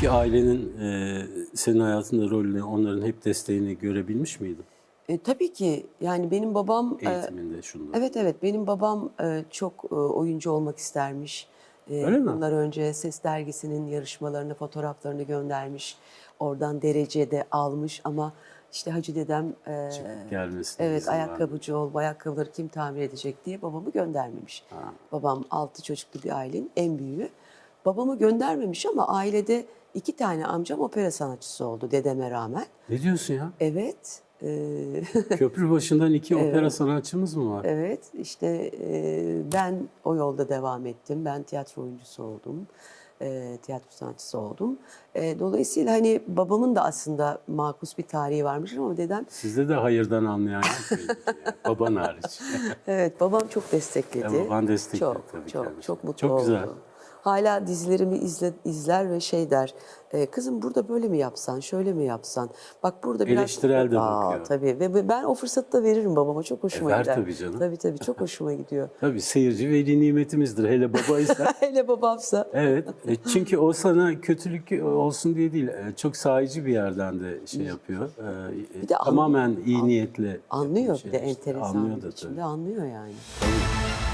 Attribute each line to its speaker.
Speaker 1: Peki ailenin e, senin hayatında rolünü, onların hep desteğini görebilmiş miydin?
Speaker 2: E, tabii ki yani benim babam e,
Speaker 1: Eğitiminde şunda.
Speaker 2: Evet evet benim babam e, çok e, oyuncu olmak istermiş. E,
Speaker 1: Öyle mi?
Speaker 2: Bunlar önce Ses Dergisi'nin yarışmalarını, fotoğraflarını göndermiş. Oradan derece de almış ama işte Hacı dedem e,
Speaker 1: Gelmesine
Speaker 2: evet ayakkabıcı ol, ayakkabıları kim tamir edecek diye babamı göndermemiş. Babam altı çocuklu bir ailenin en büyüğü. Babamı göndermemiş ama ailede iki tane amcam opera sanatçısı oldu dedeme rağmen.
Speaker 1: Ne diyorsun ya?
Speaker 2: Evet. e,
Speaker 1: Köprü başından iki opera sanatçımız mı var?
Speaker 2: Evet, işte e, ben o yolda devam ettim. Ben tiyatro oyuncusu oldum. E, tiyatro sanatçısı oldum. Dolayısıyla hani babamın da aslında makus bir tarihi varmış ama dedem
Speaker 1: Sizde de hayırdan anlayan yok belli ki ya. Baban hariç.
Speaker 2: evet babam çok destekledi.
Speaker 1: Ya baban destekledi
Speaker 2: çok,
Speaker 1: tabii
Speaker 2: Çok
Speaker 1: kendisi.
Speaker 2: çok mutlu
Speaker 1: Çok
Speaker 2: oldu. Hala dizilerimi izle, izler ve şey der. "E, kızım burada böyle mi yapsan, şöyle mi yapsan? Bak burada biraz...
Speaker 1: Eleştirel de
Speaker 2: Aa,
Speaker 1: bakıyor.
Speaker 2: Tabii ve ben o fırsatı da veririm babama. Çok hoşuma
Speaker 1: E, ver
Speaker 2: gider.
Speaker 1: tabii canım.
Speaker 2: Tabii tabii çok hoşuma gidiyor.
Speaker 1: Tabii seyirci veli nimetimizdir. Hele babaysa.
Speaker 2: Hele babamsa.
Speaker 1: Evet. e, Çünkü o sana kötülük olsun diye değil. e, Çok sahici bir yerden de şey yapıyor. E,
Speaker 2: Bir de an-
Speaker 1: Tamamen iyi niyetle.
Speaker 2: Anlıyor
Speaker 1: şey
Speaker 2: bir de
Speaker 1: işte,
Speaker 2: enteresan
Speaker 1: anlıyor
Speaker 2: bir
Speaker 1: da
Speaker 2: biçimde
Speaker 1: tabii.
Speaker 2: anlıyor yani.
Speaker 1: Tabii.